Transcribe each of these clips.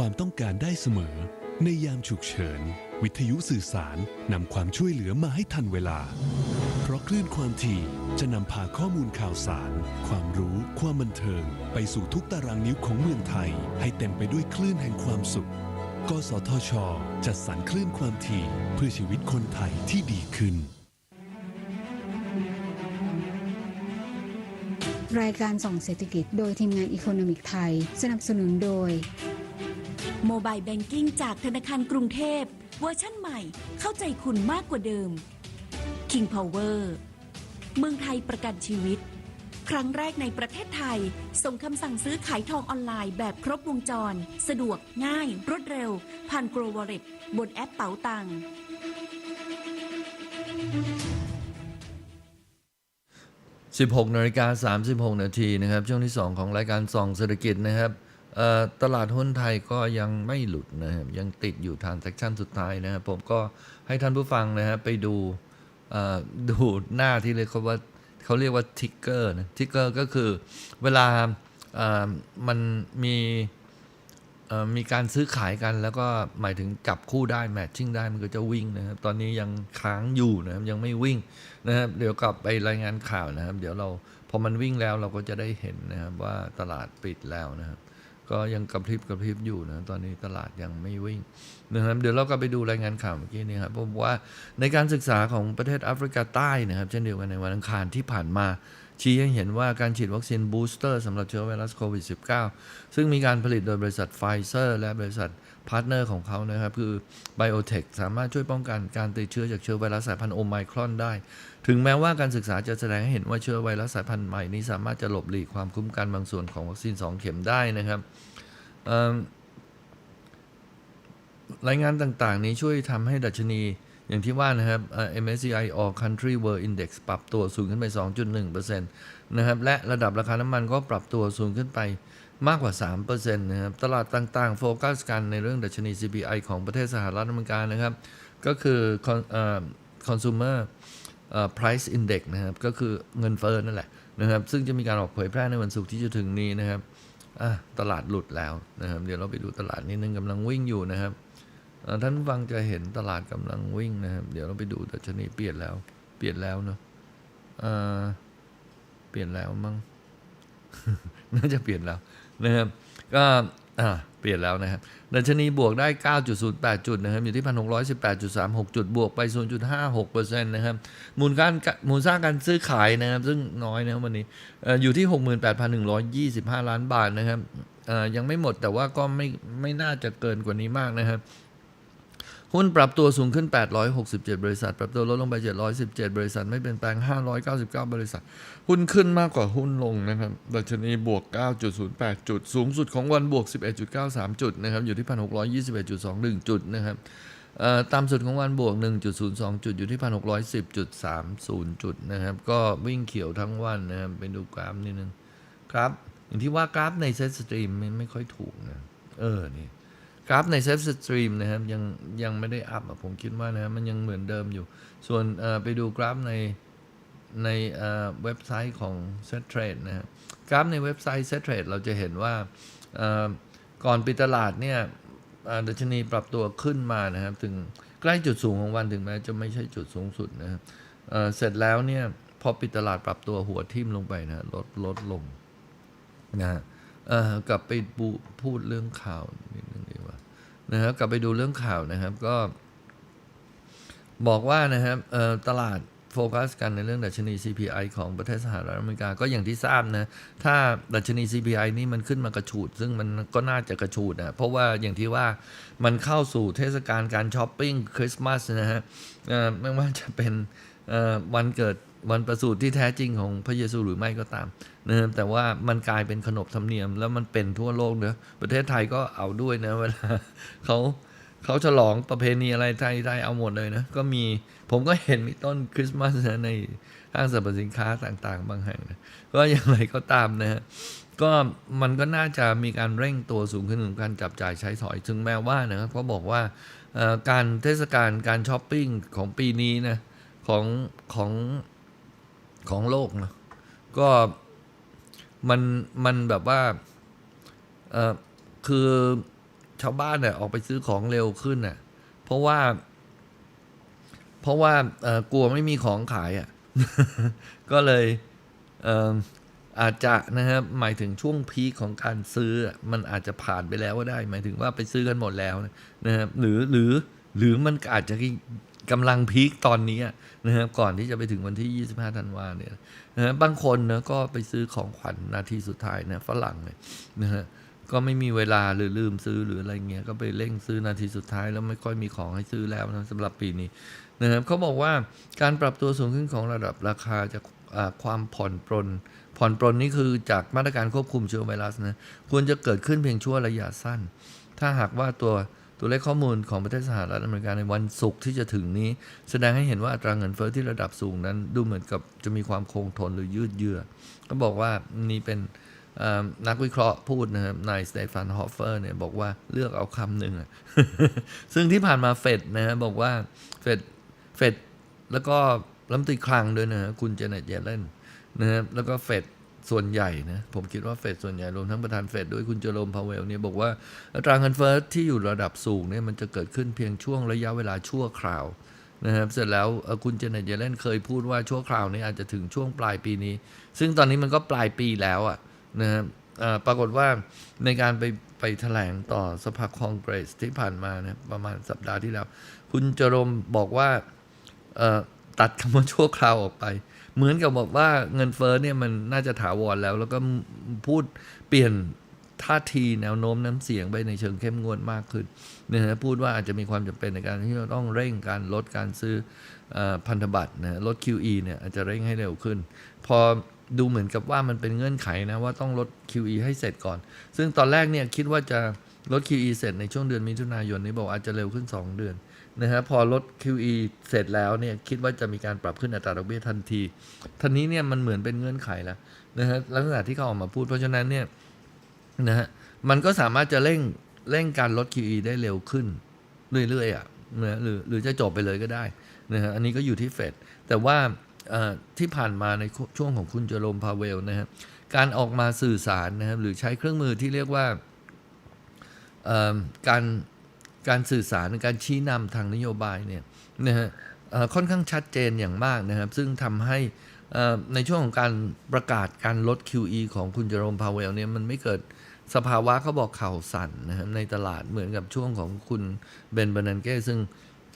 ความต้องการได้เสมอ ในยามฉุกเฉิน วิทยุสื่อสารนำความช่วยเหลือมาให้ทันเวลา เพราะคลื่นความถี่จะนำพาข้อมูลข่าวสาร ความรู้ ความบันเทิง ไปสู่ทุกตารางนิ้วของเมืองไทย ให้เต็มไปด้วยคลื่นแห่งความสุข กสทช จัดสรรคลื่นความถี่เพื่อชีวิตคนไทยที่ดีขึ้น รายการส่องเศรษฐกิจโดยทีมงานอีโคโนมิกไทย สนับสนุนโดย โมบายแบงกิ้งจากธนาคารกรุงเทพ เวอร์ชั่นใหม่เข้าใจคุณมากกว่าเดิม King Power เมืองไทยประกันชีวิต ครั้งแรกในประเทศไทย ส่งคำสั่งซื้อขายทองออนไลน์แบบครบวงจร สะดวกง่าย รวดเร็ว ผ่านโกลวอลเล็ตบนแอปเป๋าตังค์16นาฬิกา36 นาทีนะครับ ช่วงที่ 2 ของรายการส่องเศรษฐกิจนะครับ ตลาดหุ้นไทยก็ยังไม่หลุดนะครับยังติดอยู่ทานเซคชั่นสุดท้ายนะครับผมก็ให้ท่านผู้ฟังนะครับไปดูดูหน้าที่เรียกว่าเขาเรียกว่าทิกเกอร์นะทิกเกอร์ก็คือเวลามันมีมีการซื้อขายกันแล้วก็หมายถึงจับคู่ได้แมทชิ่งได้มันก็จะวิ่งนะครับ ตอนนี้ยังค้างอยู่นะครับยังไม่วิ่งนะครับเดี๋ยวกลับไปรายงานข่าวนะครับ เดี๋ยวเราพอมันวิ่งแล้วเราก็จะได้เห็นนะครับว่าตลาดปิดแล้วนะครับ ก็ยังกระพริบกระพริบอยู่นะตอนนี้ตลาดยังไม่วิ่งนะครับเดี๋ยวเราก็ไปดูรายงานข่าวเมื่อกี้นี้ครับผมว่าในการศึกษาของประเทศแอฟริกาใต้นะครับ เช่นเดียวกันในวันอังคารที่ผ่านมา ชี้ให้เห็นว่าการฉีดวัคซีนบูสเตอร์สำหรับเชื้อไวรัสโควิด -19 ซึ่งมีการผลิตโดยบริษัทไฟเซอร์ และบริษัท พาร์ทเนอร์ของเขานะครับ คือ Biotech สามารถช่วยป้องกันการติดเชื้อจากเชื้อไวรัสสายพันธุ์โอไมครอนได้ ถึงแม้ว่าการศึกษาจะแสดงให้เห็นว่าเชื้อไวรัสสายพันธุ์ใหม่นี้สามารถจะหลบหลีกความคุ้มกันบางส่วนของวัคซีน 2 เข็มได้นะครับรายงานต่างๆ นี้ช่วยทำให้ดัชนีอย่างที่ว่านะครับ MSCI All Country World Index ปรับตัวสูงขึ้นไป 2.1%นะครับ และระดับราคาน้ำมันก็ปรับตัวสูงขึ้นไป มากกว่า 3%นะครับ ตลาดต่างๆ โฟกัสกันในเรื่องดัชนี CPI ของประเทศสหรัฐอเมริกานะครับ ก็คือ consumer price index นะครับ ก็คือเงินเฟ้อนั่นแหละนะครับ ซึ่งจะมีการออกเผยแพร่ในวันศุกร์ที่จะถึงนี้นะครับตลาดหลุดแล้วนะครับ เดี๋ยวเราไปดูตลาดนิดนึงกำลังวิ่งอยู่นะครับท่านฟังจะเห็นตลาดกำลังวิ่งนะครับ เดี๋ยวเราไปดูดัชนีเปลี่ยนแล้ว เปลี่ยนแล้วเนาะเปลี่ยนแล้วมั้ง น่าจะเปลี่ยนแล้วนะครับก็อ่าเปลี่ยนแล้วนะครับดัชนีบวกได้ 9.08 จุดนะครับอยู่ที่ 1,618.36 จุดบวกไป 0.56%นะครับมูลการมูลค่าการซื้อขายนะครับ ซึ่งน้อยนะครับวันนี้อยู่ที่ 68,125 ล้านบาทนะครับยังไม่หมดแต่ว่าก็ไม่ไม่น่าจะเกินกว่านี้มากนะครับ หุ้นปรับตัวสูงขึ้น 867 บริษัท ปรับตัวลดลงไป 717 บริษัท ไม่เปลี่ยนแปลง 599 บริษัท หุ้นขึ้นมากกว่าหุ้นลงนะครับ ดัชนีบวก 9.08 จุด สูงสุดของวันบวก 11.93 จุดนะครับ อยู่ที่ 1,621.21 จุดนะครับต่ำสุดของวันบวก 1.02 จุด อยู่ที่ 1,610.30 จุดนะครับ ก็วิ่งเขียวทั้งวันนะครับไปดูกราฟนิดนึง ครับ อย่างที่ว่ากราฟในเซตสตรีมไม่ไม่ค่อยถูกนะ เออ นี่ กราฟในเซฟสตรีมนะครับยังยังไม่ได้อัพผมคิดว่านะครับมันยังเหมือนเดิมอยู่ ส่วนไปดูกราฟในในเว็บไซต์ของ Set Trade นะครับกราฟในเว็บไซต์ Set Trade เราจะเห็นว่าก่อนปิดตลาดเนี่ยดัชนีปรับตัวขึ้นมานะครับ ถึงใกล้จุดสูงของวันถึงแม้จะไม่ใช่จุดสูงสุดนะครับเเสร็จแล้วเนี่ยพอปิดตลาดปรับตัวหัวทิ่มลงไปนะลดลดลงนะฮะกลับไปพูดเรื่องข่าวนิด นะครับกลับไปดูเรื่องข่าวนะครับก็ บอกว่านะครับตลาดโฟกัสกันในเรื่องดัชนี CPI ของประเทศสหรัฐอเมริกาก็อย่างที่ทราบนะ ถ้าดัชนี CPI นี่มันขึ้นมากระฉูด ซึ่งมันก็น่าจะกระฉูดนะเพราะว่าอย่างที่ว่ามันเข้าสู่เทศกาลการช้อปปิ้งคริสต์มาสนะฮะไม่ว่าจะเป็นวันเกิด วันประสูติที่แท้จริงของพระเยซูหรือไม่ก็ตามนะครับแต่ว่ามันกลายเป็นขนบธรรมเนียม แล้วมันเป็นทั่วโลกเนอะประเทศไทยก็เอาด้วยนะเวลาเขาเขาฉลองประเพณีอะไรไทยไทยเอาหมดเลยนะ ก็มีผมก็เห็นมีต้นคริสต์มาสนะในห้างสรรพสินค้าต่างๆ บางแห่งนะก็อย่างไรก็ตามนะฮะก็มันก็น่าจะมีการเร่งตัวสูงขึ้นของการจับจ่ายใช้สอยถึงแม้ว่านะครับเขาบอกว่าการเทศกาลการช้อปปิ้งของปีนี้นะของของ ของโลกนะก็มันมันแบบว่าเออคือชาวบ้านเนี่ยออกไปซื้อของเร็วขึ้นน่ะ เพราะว่า เพราะว่าเออกลัวไม่มีของขายอะ ก็เลยเอออาจจะนะครับหมายถึงช่วงพีคของการซื้อมันอาจจะผ่านไปแล้วก็ได้ หมายถึงว่าไปซื้อกันหมดแล้วนะครับหรือหรือหรือมันอาจจะ กำลังพีคตอนนี้นะครับก่อนที่จะไปถึงวันที่ 25ธันวาเนี่ยนะฮะบางคนนะก็ไปซื้อของขวัญนาทีสุดท้ายนะฝรั่งเนี่ยนะฮะก็ไม่มีเวลาหรือลืมซื้อหรืออะไรเงี้ยก็ไปเร่งซื้อนาทีสุดท้ายแล้วไม่ค่อยมีของให้ซื้อแล้วนะสำหรับปีนี้นะครับเขาบอกว่าการปรับตัวสูงขึ้นของระดับราคาจากความผ่อนปรนผ่อนปรนนี่คือจากมาตรการควบคุมเชื้อไวรัสนะควรจะเกิดขึ้นเพียงชั่วระยะสั้น ถ้าหากว่าตัว ตัวเลขข้อมูลของประเทศสหรัฐอเมริกาในวันศุกร์ที่จะถึงนี้ แสดงให้เห็นว่าอัตราเงินเฟ้อที่ระดับสูงนั้น ดูเหมือนกับจะมีความคงทนหรือยืดเยื้อก็บอกว่านี่เป็นนักวิเคราะห์พูดนะครับนายสเตฟานฮอฟเฟอร์เนี่ยบอกว่าเลือกเอาคำหนึ่งอะซึ่งที่ผ่านมาเฟดนะฮะบอกว่าเฟดเฟดแล้วก็รัฐมนตรีคลังด้วยนะฮะคุณเจเน็ตเยเลนนะครับแล้วก็เฟด ส่วนใหญ่นะผมคิดว่าเฟดส่วนใหญ่รวมทั้งประธานเฟดด้วยคุณเจอโรมพาวเวลเนี่ยบอกว่าอัตราเงินเฟ้อที่อยู่ระดับสูงเนี่ยมันจะเกิดขึ้นเพียงช่วงระยะเวลาชั่วคราวนะครับเสร็จแล้วคุณเจเนตเยเลนเคยพูดว่าชั่วคราวนี้อาจจะถึงช่วงปลายปีนี้ ซึ่งตอนนี้มันก็ปลายปีแล้วอะนะครับปรากฏว่าในการไปไปแถลงต่อสภาคองเกรสที่ผ่านมานะประมาณสัปดาห์ที่แล้ว คุณเจอโรมบอกว่าตัดคำว่าชั่วคราวออกไป เหมือนกับบอกว่าเงินเฟ้อเนี่ยมันน่าจะถาวรแล้ว แล้วก็พูดเปลี่ยนท่าทีแนวโน้มน้ำเสียงไปในเชิงเข้มงวดมากขึ้นนะฮะพูดว่าอาจจะมีความจำเป็นในการที่เราต้องเร่งการลดการซื้อเออพันธบัตรนะลด QE เนี่ยอาจจะเร่งให้เร็วขึ้น พอดูเหมือนกับว่ามันเป็นเงื่อนไขนะว่าต้องลด QE ให้เสร็จก่อน ซึ่งตอนแรกเนี่ยคิดว่าจะลด QE เสร็จในช่วงเดือนมิถุนายนนี้บอกอาจจะเร็วขึ้น 2 เดือน นะฮะพอลด QE เสร็จแล้วเนี่ยคิดว่าจะมีการปรับขึ้นอัตราดอกเบี้ยทันทีทันนี้เนี่ยมันเหมือนเป็นเงื่อนไขแล้วนะฮะลักษณะที่เขาออกมาพูดเพราะฉะนั้นเนี่ยนะฮะมันก็สามารถจะเร่งเร่งการลด QE ได้เร็วขึ้นเรื่อยๆอะนะหรือหรือจะจบไปเลยก็ได้นะฮะอันนี้ก็อยู่ที่เฟดแต่ว่าที่ผ่านมาในช่วงของคุณเจอโรมพาเวลนะฮะการออกมาสื่อสารนะครับหรือใช้เครื่องมือที่เรียกว่าการ การสื่อสารการชี้นำทางนโยบายเนี่ยนะฮะค่อนข้างชัดเจนอย่างมากนะครับ ซึ่งทำให้ในช่วงของการประกาศการลด QE ของคุณเจอโรมพาวเวลเนี่ยมันไม่เกิดสภาวะเขาบอกเข่าสั่นนะครับในตลาดเหมือนกับช่วงของคุณเบนเบนันเก้ซึ่ง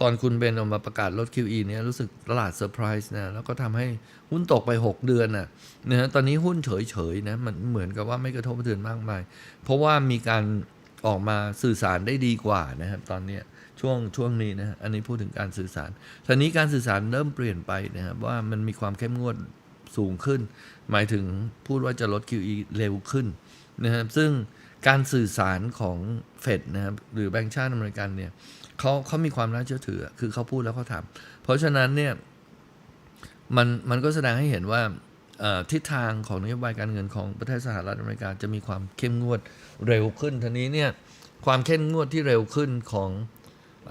ตอนคุณเบนออกมาประกาศลด QE เนี่ยรู้สึกตลาดเซอร์ไพรส์นะแล้วก็ทำให้หุ้นตกไป 6 เดือนน่ะนะตอนนี้หุ้นเฉยๆนะมันเหมือนกับว่าไม่กระทบกระเทือนมากมาย เพราะว่ามีการ ออกมาสื่อสารได้ดีกว่านะครับ ตอนนี้ช่วงช่วงนี้นะอันนี้พูดถึงการสื่อสารทีนี้การสื่อสารเริ่มเปลี่ยนไปนะครับว่ามันมีความเข้มงวดสูงขึ้น หมายถึงพูดว่าจะลด QE เร็วขึ้นนะครับซึ่งการสื่อสารของเฟดนะครับหรือแบงก์ชาติอเมริกันเนี่ยเขาเขามีความน่าเชื่อถือ คือเขาพูดแล้วเขาทำเพราะฉะนั้นเนี่ยมันมันก็แสดงให้เห็นว่า ทิศทางของนโยบายการเงินของประเทศสหรัฐอเมริกาจะมีความเข้มงวดเร็วขึ้นทีนี้เนี่ยความเข้มงวดที่เร็วขึ้นของ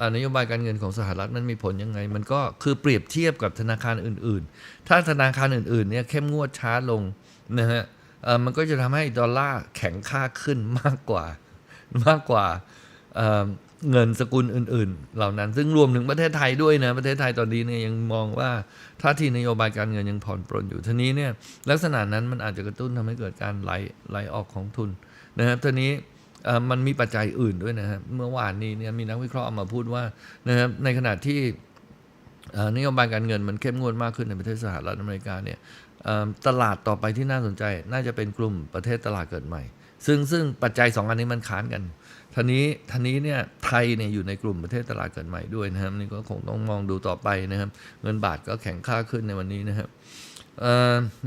อนโยบายการเงินของสหรัฐนั้นมีผลยังไง มันก็คือเปรียบเทียบกับธนาคารอื่น ๆ ถ้าธนาคารอื่นๆเนี่ยเข้มงวดช้าลงนะฮะมันก็จะทำให้ดอลลาร์แข็งค่าขึ้นมากกว่ามากกว่า เงินสกุลอื่น ๆ เหล่านั้นซึ่งรวมถึงประเทศไทยด้วยนะประเทศไทยตอนนี้เนี่ยยังมองว่าท่าทีนโยบายการเงินยังผ่อนปรนอยู่ทีนี้เนี่ยลักษณะนั้นมันอาจจะกระตุ้นทำให้เกิดการไหลไหลออกของทุนนะครับทีนี้มันมีปัจจัยอื่นด้วยนะครับเมื่อวานนี้เนี่ยมีนักวิเคราะห์ออกมาพูดว่านะครับในขณะที่นโยบายการเงินมันเข้มงวดมากขึ้นในประเทศสหรัฐอเมริกาเนี่ยตลาดต่อไปที่น่าสนใจ น่าจะเป็นกลุ่มประเทศตลาดเกิดใหม่ ซึ่งซึ่งปัจจัยสองอันนี้มันค้านกันทีนี้ทีนี้เนี่ยไทยเนี่ยอยู่ในกลุ่มประเทศตลาดเกิดใหม่ด้วยนะครับนี่ก็คงต้องมองดูต่อไปนะครับ เงินบาทก็แข็งค่าขึ้นในวันนี้นะครับ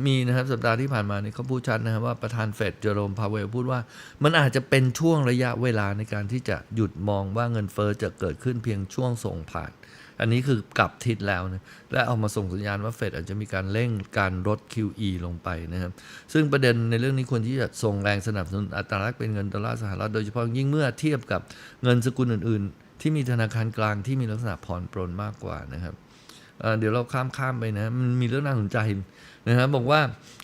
มีนะครับสัปดาห์ที่ผ่านมานี่เขาพูดชัดนะครับว่าประธานเฟดเจอโรมพาเวลพูดว่า มันอาจจะเป็นช่วงระยะเวลาในการที่จะหยุดมองว่าเงินเฟอ้อจะเกิดขึ้นเพียงช่วงส่งผ่าน อันนี้คือกลับทิศแล้วนะและเอามาส่งสัญญาณว่าเฟดอาจจะมีการเร่งการลด QE ลงไปนะครับซึ่งประเด็นในเรื่องนี้ควรที่จะส่งแรงสนับสนุนอัตราแลกเป็นเงินดอลลาร์สหรัฐโดยเฉพาะยิ่งเมื่อเทียบกับเงินสกุลอื่น ๆ ที่มีธนาคารกลางที่มีลักษณะผ่อนปรนมากกว่านะครับเเดี๋ยวเราข้ามข้ามไปนะมันมีเรื่องน่าสนใจนะครับบอกว่า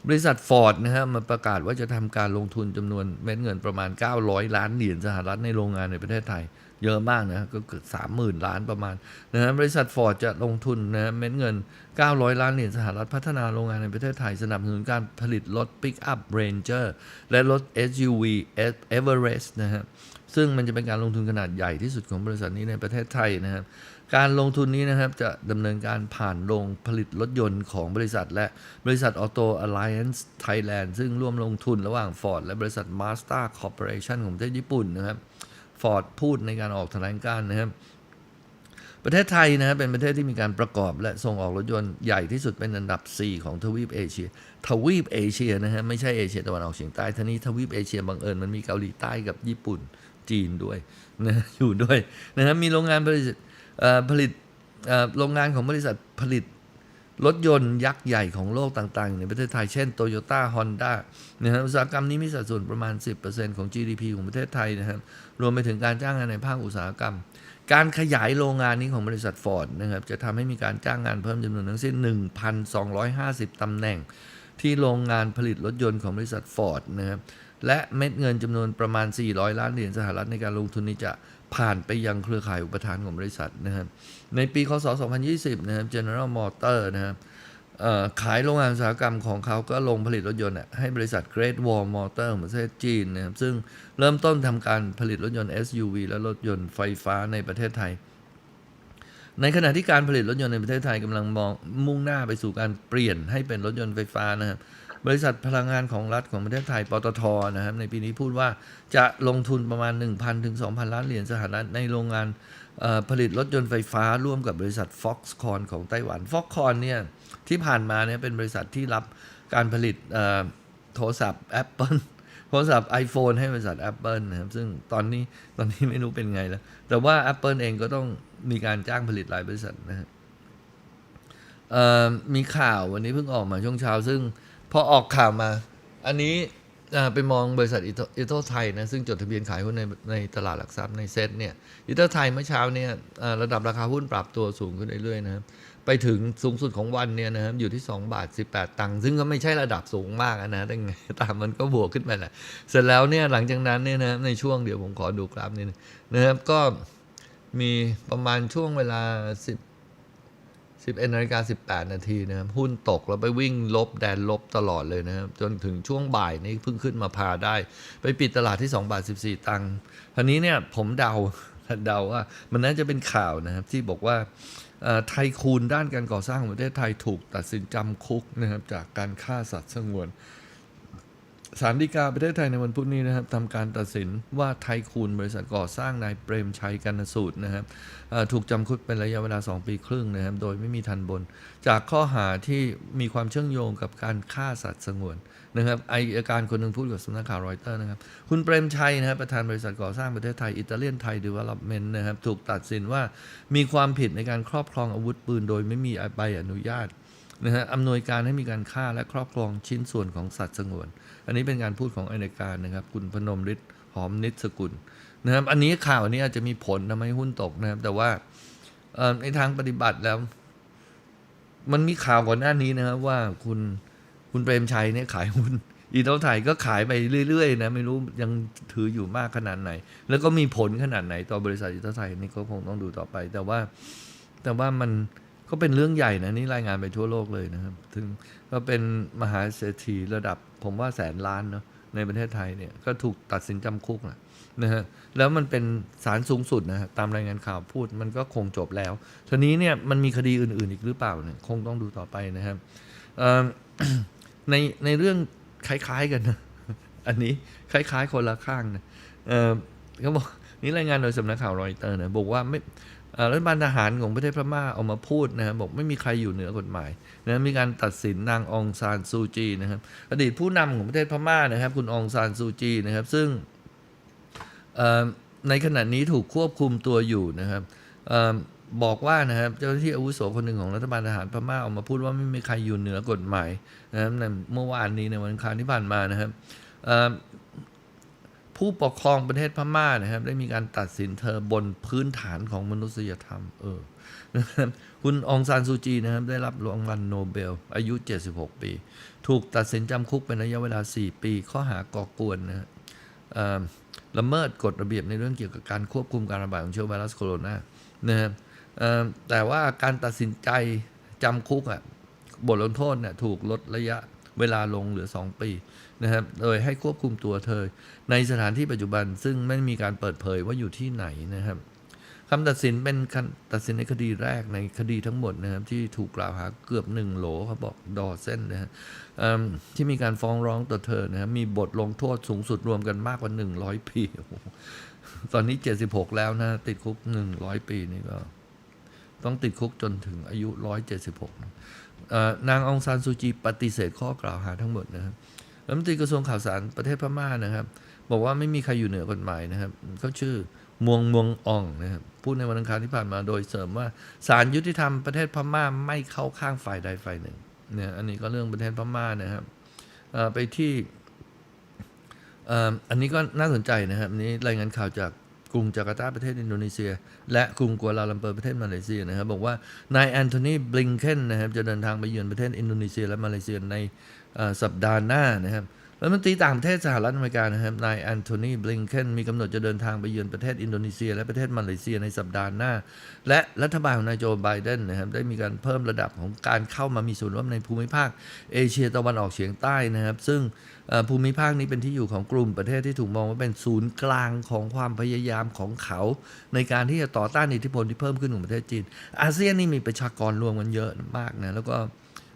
บริษัทฟอร์ดนะฮะมาประกาศว่าจะทำการลงทุนจำนวนเม็ดเงินประมาณ 900 ล้านเหรียญสหรัฐในโรงงานในประเทศไทย เยอะมากนะก็เกือบสามหมื่นล้านประมาณนะฮะบริษัทฟอร์ดจะลงทุนนะเม็ดเงิน 900 ล้านเหรียญสหรัฐพัฒนาโรงงานในประเทศไทย สนับสนุนการผลิตรถปิกอัพเรนเจอร์และรถ SUV Everest นะฮะซึ่งมันจะเป็นการลงทุนขนาดใหญ่ที่สุดของบริษัทนี้ในประเทศไทยนะครับการลงทุนนี้นะครับจะดำเนินการผ่านโรงผลิตรถยนต์ของบริษัท และบริษัท Auto Alliance Thailand ซึ่งร่วมลงทุนระหว่าง Ford และบริษัท Mazda Corporation ของประเทศญี่ปุ่นนะครับ Ford พูดในการออกแถลงการนะครับ ประเทศไทยนะเป็นประเทศที่มีการประกอบและส่งออกรถยนต์ใหญ่ที่สุดเป็นอันดับ 4 ของทวีปเอเชีย ทวีปเอเชียนะฮะไม่ใช่เอเชียตะวันออกเฉียงใต้ทีนี้ทวีปเอเชียบังเอิญมันมีเกาหลีใต้กับญี่ปุ่นจีนด้วยนะอยู่ด้วยนะครับมีโรงงานผลิตผลิตโรงงานของบริษัทผลิตรถยนต์ยักษ์ใหญ่ของโลกต่างๆ ในประเทศไทย เช่น Toyota Honda นะฮะอุตสาหกรรมนี้มีสัดส่วนประมาณ 10%ของ GDP ของประเทศไทยนะครับ รวมไปถึงการจ้างงานในภาคอุตสาหกรรม การขยายโรงงานนี้ของบริษัทฟอร์ดนะครับจะทำให้มีการจ้างงานเพิ่มจำนวนทั้งสิ้น 1,250ตำแหน่ง ที่โรงงานผลิตรถยนต์ของบริษัทฟอร์ดนะครับและเม็ดเงินจำนวนประมาณ 400 ล้านเหรียญสหรัฐในการลงทุนนี้จะผ่านไปยังเครือข่ายอุปทานของบริษัทนะครับในปีคศ 2020 นะครับ General Motor นะครับ ขายโรงงานอุตสาหกรรมของเขาก็ลงผลิตรถยนต์ให้บริษัท Great Wall Motor ของประเทศจีนนะครับซึ่งเริ่มต้นทำการผลิตรถยนต์ SUV และรถยนต์ไฟฟ้าในประเทศไทย ในขณะที่การผลิตรถยนต์ในประเทศไทยกำลังมองมุ่งหน้าไปสู่การเปลี่ยนให้เป็นรถยนต์ไฟฟ้านะครับบริษัทพลังงานของรัฐของประเทศไทย ปตทนะครับในปีนี้พูดว่าจะลงทุนประมาณ 1,000ถึง2,000 ล้านเหรียญสหรัฐในโรงงาน ผลิตรถยนต์ไฟฟ้าร่วมกับบริษัท Foxconn ของไต้หวัน Foxconn เนี่ยที่ผ่านมาเนี่ยเป็นบริษัทที่รับการผลิตโทรศัพท์ Apple โทรศัพท์ iPhone ให้บริษัท Apple นะครับ ซึ่งตอนนี้ตอนนี้ไม่รู้เป็นไงแล้ว แต่ว่า Apple เองก็ต้องมีการจ้างผลิตหลายบริษัทนะครับมีข่าววันนี้เพิ่งออกมาช่วงเช้า ซึ่งพอออกข่าวมา อันนี้ ไปมองบริษัทอิโตอิโตไทยนะซึ่งจดทะเบียนขายหุ้นในในตลาดหลักทรัพย์ในเซ็ตเนี่ยอิโตไทยเมื่อเช้าเนี่ยระดับราคาหุ้นปรับตัวสูงขึ้นเรื่อยๆนะครับไปถึงสูงสุดของวันเนี่ยนะครับอยู่ที่ 2 บาท 18 ตังค์ซึ่งก็ไม่ใช่ระดับสูงมากนะแต่ไงตามมันก็บวกขึ้นไปแหละเสร็จแล้วเนี่ยหลังจากนั้นเนี่ยนะในช่วงเดี๋ยวผมขอดูกราฟนิดนึงนะครับก็มีประมาณช่วงเวลา 10 11นาฬิกา18 นาทีนะครับหุ้นตกแล้วไปวิ่งลบแดนลบตลอดเลยนะครับจนถึงช่วงบ่ายนี้เพิ่งขึ้นมาพาได้ ไปปิดตลาดที่2บาท14 ตังค์ทีนี้เนี่ยผมเดาเดาว่ามันน่าจะเป็นข่าวนะครับที่บอกว่าไทยคูนด้านการก่อสร้างของประเทศไทยถูกตัดสินจำคุกนะครับจากการฆ่าสัตว์สงวน ศาลฎีกาประเทศไทยในวันพุธนี้นะครับทำการตัดสินว่าไทยคูณบริษัทก่อสร้างนายเปรมชัยกันสูตรนะครับถูกจำคุกเป็นระยะเวลา 2 ปีครึ่งนะครับโดยไม่มีทันบน จากข้อหาที่มีความเชื่อมโยงกับการฆ่าสัตว์สงวนนะครับไออาการคนหนึ่งพูดกับสำนักข่าวรอยเตอร์นะครับ คุณเปรมชัยนะครับประธานบริษัทก่อสร้างประเทศไทยอิตาเลียนไทยดีเวล็อปเมนต์นะครับถูกตัดสินว่ามีความผิดในการครอบครองอาวุธปืน โดยไม่มีใบอนุญาต นะฮะอำนวยการให้มีการฆ่าและครอบครองชิ้นส่วนของสัตว์สงวน อันนี้เป็นการพูดของอัยการนะครับ คุณพนมฤทธิ์หอมนิตสกุลนะครับ อันนี้ข่าวนี้อาจจะมีผลทำให้หุ้นตกนะครับ แต่ว่าในทางปฏิบัติแล้ว มันมีข่าวก่อนหน้านี้นะครับว่าคุณคุณเปรมชัยเนี่ยขายหุ้นอีโตไทยก็ขายไปเรื่อยๆนะไม่รู้ยังถืออยู่มากขนาดไหน แล้วก็มีผลขนาดไหนต่อบริษัทอีโตไทยนี่ก็คงต้องดูต่อไป แต่ว่าแต่ว่ามัน ก็เป็นเรื่องใหญ่นะนี่รายงานไปทั่วโลกเลยนะครับ ถึงก็เป็นมหาเศรษฐีระดับ ผมว่าแสนล้านเนาะในประเทศไทยเนี่ยก็ถูกตัดสินจำคุกนะนะฮะแล้วมันเป็นศาลสูงสุดนะฮะตามรายงานข่าวพูดมันก็คงจบแล้วทีนี้เนี่ยมันมีคดีอื่น ๆ อีกหรือเปล่าเนี่ยคงต้องดูต่อไปนะครับในในเรื่องคล้าย ๆกันนะอันนี้คล้าย ๆ คนละข้างนะเออเขาบอกนี่รายงานโดยสำนักข่าวรอยเตอร์นะบอกว่าไม่ รัฐบาลทหารของประเทศพม่าออกมาพูดนะครับบอกไม่มีใครอยู่เหนือกฎหมายนะมีการตัดสินนางองซานซูจีนะครับ อดีตผู้นำของประเทศพม่านะครับ คุณองซานซูจีนะครับ ซึ่งในขณะนี้ถูกควบคุมตัวอยู่นะครับออบอกว่านะครับเจ้าหน้าที่อาวุโสคนหนึ่งของรัฐบาลทหารพม่าออกมาพูดว่าไม่มีใครอยู่เหนือกฎหมายนะครับในเมื่อวานนี้ในวันอังคารที่ผ่านมานะครับ ผู้ปกครองประเทศพม่านะครับ ได้มีการตัดสินเธอบนพื้นฐานของมนุษยธรรม เออนะครับคุณองซานซูจีนะครับ ได้รับรางวัลโนเบล อายุ 76 ปี ถูกตัดสินจำคุกเป็นระยะเวลา 4 ปี ข้อหาก่อกวนนะฮะละเมิดกฎระเบียบในเรื่องเกี่ยวกับการควบคุมการระบาดของเชื้อไวรัสโคโรนานะครับแต่ว่าการตัดสินใจจำคุกอะบทลงโทษเนี่ยถูกลดระยะ เวลาลงเหลือ 2 ปีนะครับ โดยให้ควบคุมตัวเธอ ในสถานที่ปัจจุบันซึ่งไม่มีการเปิดเผยว่าอยู่ที่ไหนนะครับคำตัดสินเป็นคตัดสินในคดีแรกในคดีทั้งหมดนะครับที่ถูกกล่าวหาเกือบหนึ่งโหลเขาบอกดอเส้นนะฮะที่มีการฟ้องร้องต่อเธอนะครับมีบทลงโทษสูงสุดรวมกันมากกว่า 100 ปีโอ้โหตอนนี้ 76 แล้วนะติดคุก 100 ปีนี่ก็ ต้องติดคุกจนถึงอายุ 176 นางองซานซูจีปฏิเสธข้อกล่าวหาทั้งหมดนะครับรัฐมนตรีกระทรวงข่าวสารประเทศพม่านะครับ บอกว่าไม่มีใครอยู่เหนือกฎหมายนะครับเขาชื่อมวงมวงอ่องนะครับพูดในวันอังคารที่ผ่านมาโดยเสริมว่าศาลยุติธรรมประเทศพม่าไม่เข้าข้างฝ่ายใดฝ่ายหนึ่งเนี่ยอันนี้ก็เรื่องประเทศพม่านะครับไปที่อันนี้ก็น่าสนใจนะครับนนี้รายงานข่าวจาก กรุงจาการ์ตาประเทศอินโดนีเซีย และกรุงกัวลาลัมเปอร์ประเทศมาเลเซียนะครับบอกว่านายแอนโทนีบลิงเคนนะครับจะเดินทางไปเยือนประเทศอินโดนีเซียและมาเลเซียในสัปดาห์หน้านะครับรัฐมนตรีต่างประเทศสหรัฐอเมริกานะครับนายแอนโทนีบลิงเคนมีกำหนดจะเดินทางไปเยือนประเทศอินโดนีเซีย และประเทศมาเลเซียในสัปดาห์หน้า และรัฐบาลของนายโจไบเดนนะครับได้มีการเพิ่มระดับของการเข้ามามีส่วนร่วมในภูมิภาคเอเชียตะวันออกเฉียงใต้นะครับ ซึ่ง ภูมิภาคนี้เป็นที่อยู่ของกลุ่มประเทศที่ถูกมองว่าเป็นศูนย์กลางของความพยายามของเขา ในการที่จะต่อต้านอิทธิพลที่เพิ่มขึ้นของประเทศจีน อาเซียนนี่มีประชากรรวมกันเยอะมากนะแล้วก็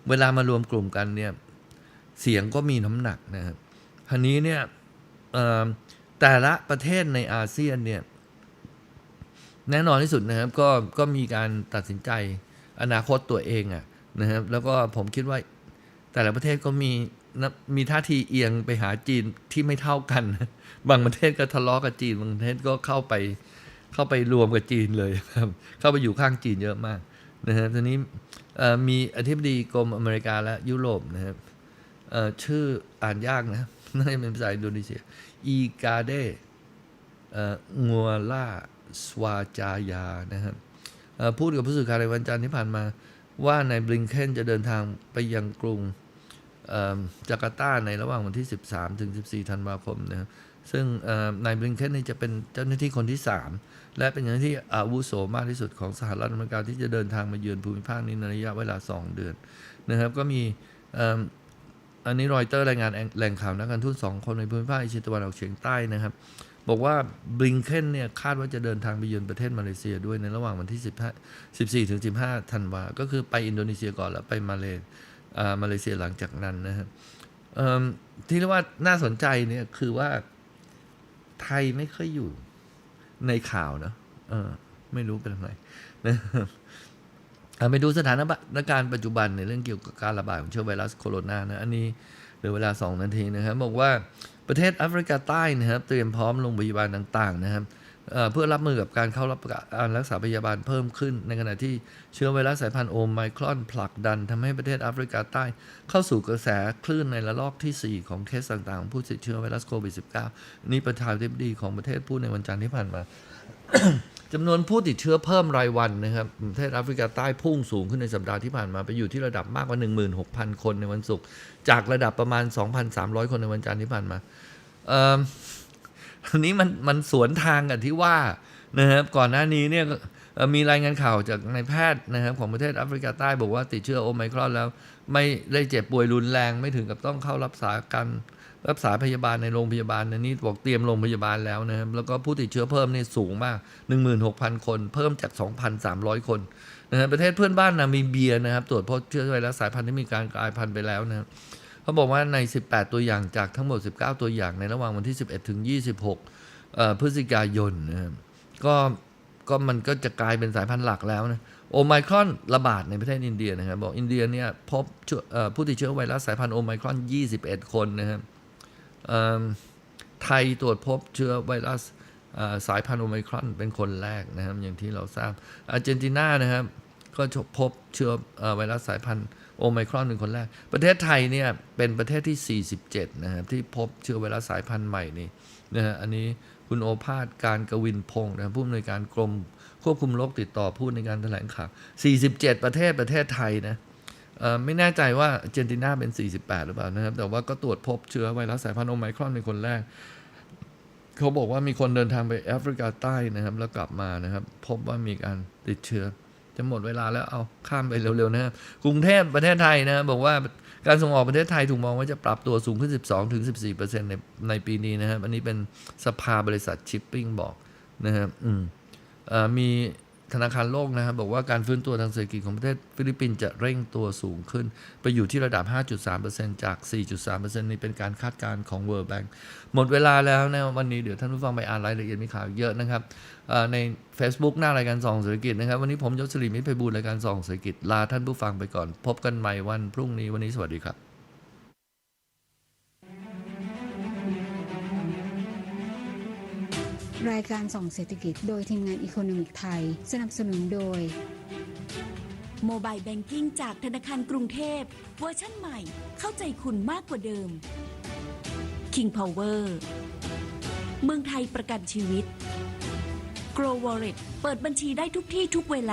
เวลามารวมกลุ่มกันเนี่ยเสียงก็มีน้ำหนักนะครับทีนี้เนี่ยแต่ละประเทศในอาเซียนเนี่ยแน่นอนที่สุดนะครับก็ก็มีการตัดสินใจอนาคตตัวเองอะนะครับแล้วก็ผมคิดว่าแต่ละประเทศก็มี มีท่าทีเอียงไปหาจีนที่ไม่เท่ากัน บางประเทศก็ทะเลาะกับจีน บางประเทศก็เข้าไปเข้าไปรวมกับจีนเลยครับ เข้าไปอยู่ข้างจีนเยอะมากนะฮะทีนี้มีอธิบดีกรมอเมริกาและยุโรปนะครับชื่ออ่านยากนะน่าจะเป็นภาษาอินโดนีเซีย อีกาเดองัวล่าสวาจายานะครับพูดกับผู้สื่อข่าวในวันจันทร์ที่ผ่านมาว่านายบลิงเคนจะเดินทางไปยังกรุง จาการ์ตาในระหว่างวันที่ 13 ถึง 14 ธันวาคมนะครับซึ่งนายบลิงเคนนี่จะเป็นเจ้าหน้าที่คนที่ 3 และเป็นเจ้าหน้าที่อาวุโสมากที่สุดของสหรัฐอเมริกาที่จะเดินทางมาเยือนภูมิภาคนี้ในระยะเวลา 2 เดือนนะครับก็มีอันนี้รอยเตอร์รายงานแหล่งข่าวนักการทูตสองคนในภูมิภาคเอเชียตะวันออกเฉียงใต้นะครับ บอกว่าบลิงเคนเนี่ยคาดว่าจะเดินทางไปเยือนประเทศมาเลเซียด้วยในระหว่างวันที่15 14ถึง15 ธันวา ก็คือไปอินโดนีเซียก่อนแล้วไปมาเลอ่า มาเลเซียหลังจากนั้นนะครับที่เรียกว่าน่าสนใจเนี่ยคือว่าไทยไม่ค่อยอยู่ในข่าวนะเออไม่รู้เป็นไรนะครับอะไปดูสถานการณ์ปัจจุบันในเรื่องเกี่ยวกับการระบาดของเชื้อไวรัสโคโรนานะ อันนี้เหลือเวลา 2 นาทีนะครับ บอกว่าประเทศแอฟริกาใต้นะครับ เตรียมพร้อมโรงพยาบาลต่าง ๆ นะครับ เพื่อรับมือกับการเข้ารับการรักษาพยาบาลเพิ่มขึ้น ในขณะที่เชื้อไวรัสสายพันธุ์โอไมครอนผลักดันทำให้ประเทศแอฟริกาใต้ เข้าสู่กระแสคลื่นในระลอกทีสี่ 4 ของเคสต่างๆ ของผู้ติดเชื้อไวรัสโควิด -19 นี่ประธานาธิบดีของประเทศพูดในวันจันทร์ที่ผ่านมาจำนวนผู้ติดเชื้อเพิ่มรายวันนะครับประเทศแอฟริกาใต้พุ่งสูงขึ้นในสัปดาห์ที่ผ่านมาไปอยู่ที่ระดับมากกว่า 16,000 คนในวันศุกร์จากระดับประมาณ 2,300 คนในวันจันทร์ที่ผ่านมาเอันนี้มันมันสวนทางกับที่ว่านะครับก่อนหน้านี้เนี่ยมีรายงานข่าวจากนายแพทย์นะครับของประเทศแอฟริกาใต้บอกว่าติดเชื้อโอไมครอนแล้ว ไม่ได้เจ็บป่วยรุนแรงไม่ถึงกับต้องเข้ารับษาการรักษาพยาบาลในโรงพยาบาลนะนี่บอกเตรียมโรงพยาบาลแล้วนะครับ แล้วก็ผู้ติดเชื้อเพิ่มนี่สูงมาก 16,000 คน เพิ่มจาก 2,300 คนนะฮะประเทศเพื่อนบ้านนามีเบียนะครับ ตรวจพบเชื้อไวรัสสายพันธุ์ที่มีการกลายพันธุ์ไปแล้วนะครับ เขาบอกว่าใน 18 ตัวอย่างจากทั้งหมด 19 ตัวอย่างในระหว่างวันที่ 11 ถึง 26 พฤศจิกายนนะครับก็ก็มันก็จะกลายเป็นสายพันธุ์หลักแล้วนะโอไมครอนระบาดในประเทศอินเดียนะครับ บอกอินเดียเนี่ยพบผู้ติดเชื้อไวรัสสายพันธุ์โอไมครอน 21 คนนะครับไทยตรวจพบเชื้อไวรัสสายพันธุ์โอไมครอนเป็นคนแรกนะครับ อย่างที่เราทราบอาร์เจนตินานะครับ ก็พบเชื้อเอ่อไวรัสสายพันธุ์ โอไมครอนเป็นคนแรก ประเทศไทยเนี่ยเป็นประเทศที่ 47 นะครับ ที่พบเชื้อไวรัสสายพันธุ์ใหม่นี้นะฮะอันนี้คุณโอภาสการกวินพงศ์นะครับผู้อำนวยการกรมควบคุมโรคติดต่อพูดในการแถลงข่าว 47 ประเทศประเทศไทยนะไม่แน่ใจว่าเจนตินาเป็น 48 หรือเปล่านะครับ แต่ว่าก็ตรวจพบเชื้อไวรัสสายพันธุ์โอไมครอนเป็นคนแรก เขาบอกว่ามีคนเดินทางไปแอฟริกาใต้นะครับ แล้วกลับมานะครับ พบว่ามีการติดเชื้อ จะหมดเวลาแล้วเอาข้ามไปเร็วๆนะกรุงเทพประเทศไทยนะบอกว่าการส่งออกประเทศไทยถูกมองว่าจะปรับตัวสูงขึ้น 12ถึง14ในในปีนี้นะครับ อันนี้เป็นสภาบริษัทชิปปิ้งบอกนะครับอืมอ่อมี ธนาคารโลกนะครับบอกว่าการฟื้นตัวทางเศรษฐกิจของประเทศฟิลิปปินส์จะเร่งตัวสูงขึ้น ไปอยู่ที่ระดับ 5.3%จาก 4.3%นี่เป็นการคาดการณ์ของ World Bank หมดเวลาแล้วนะวันนี้เดี๋ยวท่านผู้ฟังไปอ่านรายละเอียดมีข่าวเยอะนะครับใน Facebook หน้ารายการส่องเศรษฐกิจนะครับ วันนี้ผมยศสิริมิตรไพบูลรายการส่องเศรษฐกิจลาท่านผู้ฟังไปก่อน พบกันใหม่วันพรุ่งนี้วันนี้สวัสดีครับ รายการส่องเศรษฐกิจโดยทีมงานอีโคโนมิกไทย สนับสนุนโดย โมบายแบงกิ้งจากธนาคารกรุงเทพเวอร์ชั่นใหม่เข้าใจคุณมากกว่าเดิม King Power เมืองไทยประกันชีวิต Grow Wallet เปิดบัญชีได้ทุกที่ทุกเวลา